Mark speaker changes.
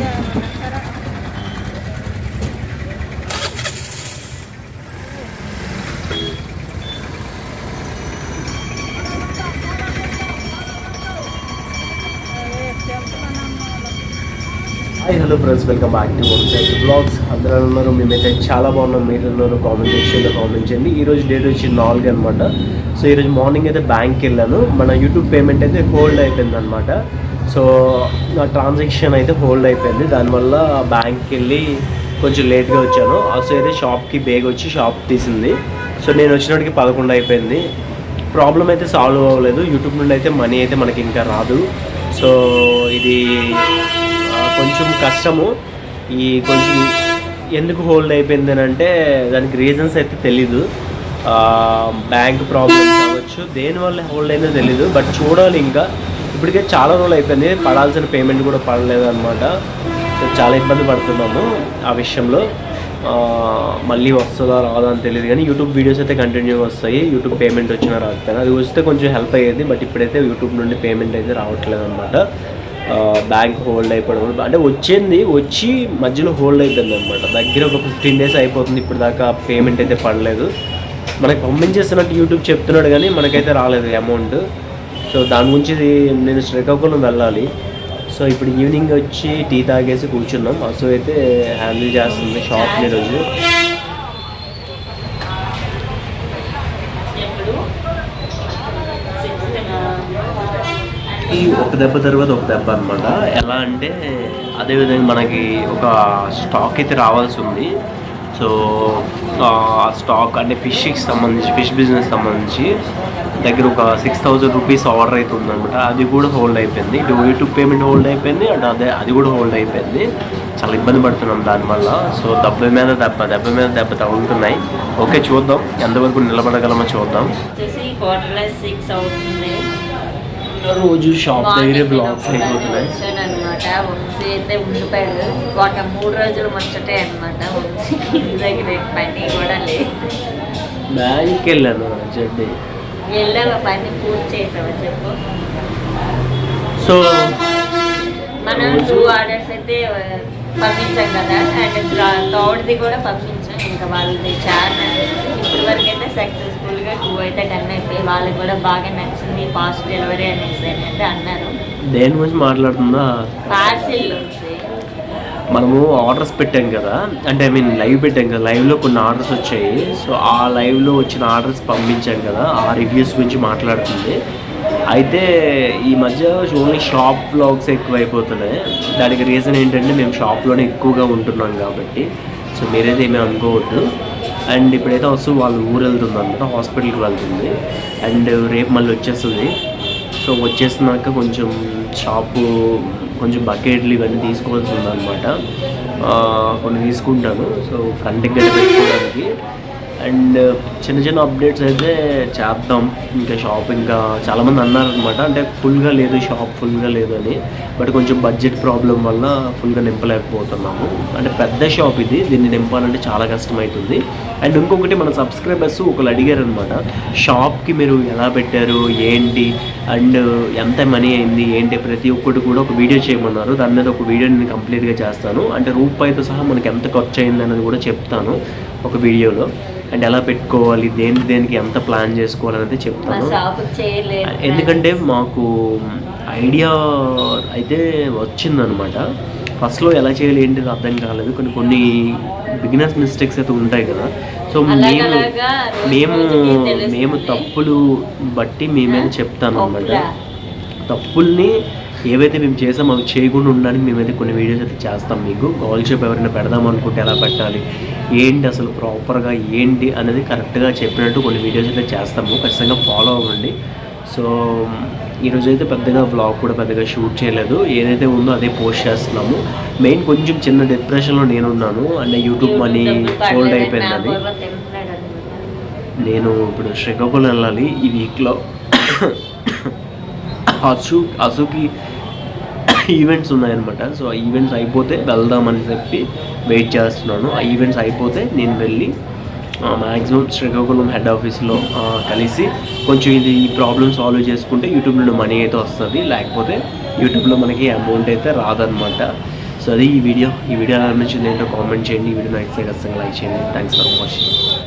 Speaker 1: Hi hello friends welcome back to one blogs అందరూ ఉన్నారు మేమైతే చాలా బాగున్నాం. మీరు ఉన్నారు కామెంట్ సెక్షన్లో కామెంట్ చేయండి. ఈ రోజు డేట్ వచ్చి నాలుగు అనమాట సో ఈరోజు మార్నింగ్ అయితే బ్యాంక్కి వెళ్ళాను. మన యూట్యూబ్ పేమెంట్ అయితే హోల్డ్ అయిపోయింది అనమాట సో నా ట్రాన్సాక్షన్ అయితే హోల్డ్ అయిపోయింది. దానివల్ల బ్యాంక్కి వెళ్ళి కొంచెం లేట్గా వచ్చాను. ఆల్సో అయితే షాప్కి బేగ్ వచ్చి షాప్ తీసింది. సో నేను వచ్చినప్పటికి పదకొండు అయిపోయింది. ప్రాబ్లం అయితే సాల్వ్ అవ్వలేదు. యూట్యూబ్ నుండి అయితే మనీ అయితే మనకి ఇంకా రాదు. సో ఇది కొంచెం కష్టము. ఈ కొంచెం ఎందుకు హోల్డ్ అయిపోయింది అని అంటే దానికి రీజన్స్ అయితే తెలీదు. బ్యాంక్ ప్రాబ్లమ్స్ అవ్వచ్చు దేనివల్ల హోల్డ్ అయిందో తెలీదు. బట్ చూడాలి ఇంకా. ఇప్పటికే చాలా రోజులు అయిపోయింది. పడాల్సిన పేమెంట్ కూడా పడలేదు అనమాట చాలా ఇబ్బంది పడుతున్నాము ఆ విషయంలో. మళ్ళీ వస్తుందా రాదా అని తెలియదు కానీ యూట్యూబ్ వీడియోస్ అయితే కంటిన్యూ వస్తాయి. యూట్యూబ్ పేమెంట్ వచ్చినా రాకపోయినా. అది వస్తే కొంచెం హెల్ప్ అయ్యేది బట్ ఇప్పుడైతే యూట్యూబ్ నుండి పేమెంట్ అయితే రావట్లేదు అనమాట బ్యాంక్ హోల్డ్ అయిపోవడం అంటే వచ్చింది వచ్చి మధ్యలో హోల్డ్ అయిపోయింది అనమాట దగ్గర ఒక ఫిఫ్టీన్ డేస్ అయిపోతుంది ఇప్పుడు దాకా పేమెంట్ అయితే పడలేదు. మనకి పంపించేస్తున్నట్టు యూట్యూబ్ చెప్తున్నాడు కానీ మనకైతే రాలేదు అమౌంట్ సో దాని గురించి నేను శ్రీకాకుళం వెళ్ళాలి. సో ఇప్పుడు ఈవినింగ్ వచ్చి టీ తాగేసి కూర్చున్నాం. అసలు అయితే హ్యాండిల్ చేస్తుంది షాప్ ఈరోజు ఈ ఒక దెబ్బ తర్వాత ఒక దెబ్బ అనమాట ఎలా అంటే అదేవిధంగా మనకి ఒక స్టాక్ అయితే రావాల్సి ఉంది. సో ఆ స్టాక్ అంటే ఫిష్కి సంబంధించి ఫిష్ బిజినెస్ సంబంధించి దగ్గర ఒక సిక్స్ థౌజండ్ రూపీస్ ఆర్డర్ అయితే ఉందన్నమాట. అది కూడా హోల్డ్ అయిపోయింది. ఇటు యూట్యూబ్ పేమెంట్ హోల్డ్ అయిపోయింది. అండ్ అదే అది కూడా హోల్డ్ అయిపోయింది. చాలా ఇబ్బంది పడుతున్నాం దానివల్ల సో దెబ్బ మీద దెబ్బ దెబ్బ మీద దెబ్బ తగులుతున్నాయి. ఓకే చూద్దాం. ఎంతవరకు నిలబడగలమో చూద్దాం. రోజు షాప్ దగ్గరే బ్లాగ్స్ అయిపోతున్నాయి.
Speaker 2: అనమాట వంశీ అయితే ఉండిపోయాడు. ఒక మూడు రోజులు ముచ్చటే అనమాట వంశీ ఇంటి దగ్గర ఏం పని కూడా లేదు.
Speaker 1: బ్యాంక్కి వెళ్ళాను చెడ్డి
Speaker 2: వెళ్ళావా పని పూర్తి చేసావా చెప్పు.
Speaker 1: సో
Speaker 2: మనం టూ ఆర్డర్స్ అయితే పంపించాం కదా. అండ్ థర్డ్ది కూడా పంపించాం. ఇంకా వాళ్ళది చాలా వరకు అయితే సక్సెస్ఫుల్గా టూ అయితే డన్ అయిపోయి వాళ్ళకి కూడా బాగా నచ్చింది ఫాస్ట్ డెలివరీ అనేసి అయితే అన్నారు.
Speaker 1: దేని గురించి మాట్లాడుతుందా?
Speaker 2: పార్సిల్.
Speaker 1: మనము ఆర్డర్స్ పెట్టాం కదా. అంటే ఐ మీన్ లైవ్ పెట్టాం కదా. లైవ్లో కొన్ని ఆర్డర్స్ వచ్చాయి. సో ఆ లైవ్లో వచ్చిన ఆర్డర్స్ పంపించాం కదా. ఆ రివ్యూస్ గురించి మాట్లాడుతుంది. అయితే ఈ మధ్య ఓన్లీ షాప్ బ్లాగ్స్ ఎక్కువ అయిపోతున్నాయి దానికి రీజన్ ఏంటంటే మేము షాప్లోనే ఎక్కువగా ఉంటున్నాం కాబట్టి. సో మీరైతే ఏమీ అనుకోవద్దు. అండ్ ఇప్పుడైతే వస్తూ వాళ్ళు ఊరు వెళ్తుంది అనమాట హాస్పిటల్కి వెళ్తుంది. అండ్ రేపు మళ్ళీ వచ్చేస్తుంది. సో వచ్చేసినాక కొంచెం షాపు కొంచెం బకెట్లు ఇవన్నీ తీసుకోవాల్సి ఉందన్నమాట. కొన్ని తీసుకుంటాను. సో ఫ్రంట్ దగ్గర పెట్టుకోవడానికి. అండ్ చిన్న చిన్న అప్డేట్స్ అయితే చేద్దాం. ఇంకా షాప్ ఇంకా చాలామంది అన్నారనమాట అంటే ఫుల్గా లేదు షాప్ ఫుల్గా లేదు అని బట్ కొంచెం బడ్జెట్ ప్రాబ్లం వల్ల ఫుల్గా నింపలేకపోతున్నాము. అంటే పెద్ద షాప్ ఇది. దీన్ని నింపాలంటే చాలా కష్టమవుతుంది అండ్ ఇంకొకటి మన సబ్స్క్రైబర్స్ ఒకరు అడిగారు అనమాట షాప్కి మీరు ఎలా పెట్టారు? ఏంటి? అండ్ ఎంత మనీ అయింది? ఏంటి? ప్రతి ఒక్కటి కూడా ఒక వీడియో చేయమన్నారు. దాని మీద ఒక వీడియో నేను కంప్లీట్గా చేస్తాను. అంటే రూపాయితో సహా మనకి ఎంత ఖర్చు అయింది అనేది కూడా చెప్తాను ఒక వీడియోలో అండ్ ఎలా పెట్టుకోవాలి దేనికి దేనికి ఎంత ప్లాన్ చేసుకోవాలి అనేది చెప్తాను ఎందుకంటే మాకు ఐడియా అయితే వచ్చిందనమాట. ఫస్ట్లో ఎలా చేయాలి ఏంటి అర్థం కాలేదు. కొన్ని కొన్ని బిగినర్స్ మిస్టేక్స్ అయితే ఉంటాయి కదా. సో మేము మేము. మేము తప్పులు బట్టి మేమే చెప్తాను అనమాట. తప్పుల్ని ఏవైతే మేము చేసామో అవి చేయకుండా ఉండడానికి మేమైతే కొన్ని వీడియోస్ అయితే చేస్తాం మీకు. గోల్ షేప్ ఎవరైనా పెడదాం అనుకుంటే ఎలా పెట్టాలి ఏంటి అసలు ప్రాపర్గా ఏంటి అనేది కరెక్ట్గా చెప్పినట్టు కొన్ని వీడియోస్ అయితే చేస్తాము. ఖచ్చితంగా ఫాలో అవ్వండి. సో ఈరోజు అయితే పెద్దగా వ్లాగ్ కూడా పెద్దగా షూట్ చేయలేదు. ఏదైతే ఉందో అదే పోస్ట్ చేస్తున్నాము. మెయిన్ కొంచెం చిన్న డిప్రెషన్లో నేనున్నాను. అంటే యూట్యూబ్ మనీ అయిపోయిందని.
Speaker 2: తింటున్నాడు అనమాట.
Speaker 1: నేను ఇప్పుడు శ్రీకాకుళం వెళ్ళాలి. ఈ వీక్లో అసు అసూకి ఈవెంట్స్ ఉన్నాయన్నమాట. సో ఆ ఈవెంట్స్ అయిపోతే వెళ్దామని చెప్పి వెయిట్ చేస్తున్నాను. ఆ ఈవెంట్స్ అయిపోతే నేను వెళ్ళి మ్యాక్సిమం శ్రీకాకుళం హెడ్ ఆఫీస్లో కలిసి కొంచెం ఇది ఈ ప్రాబ్లమ్ సాల్వ్ చేసుకుంటే యూట్యూబ్ నుండి మనీ అయితే వస్తుంది. లేకపోతే యూట్యూబ్లో మనకి అమౌంట్ అయితే రాదనమాట సో అది ఈ వీడియో ఈ వీడియో ఎలా నచ్చింది ఏంటో కామెంట్ చేయండి. ఈ వీడియో నైట్ సైడ్ ఖచ్చితంగా లైక్ చేయండి. Thanks for watching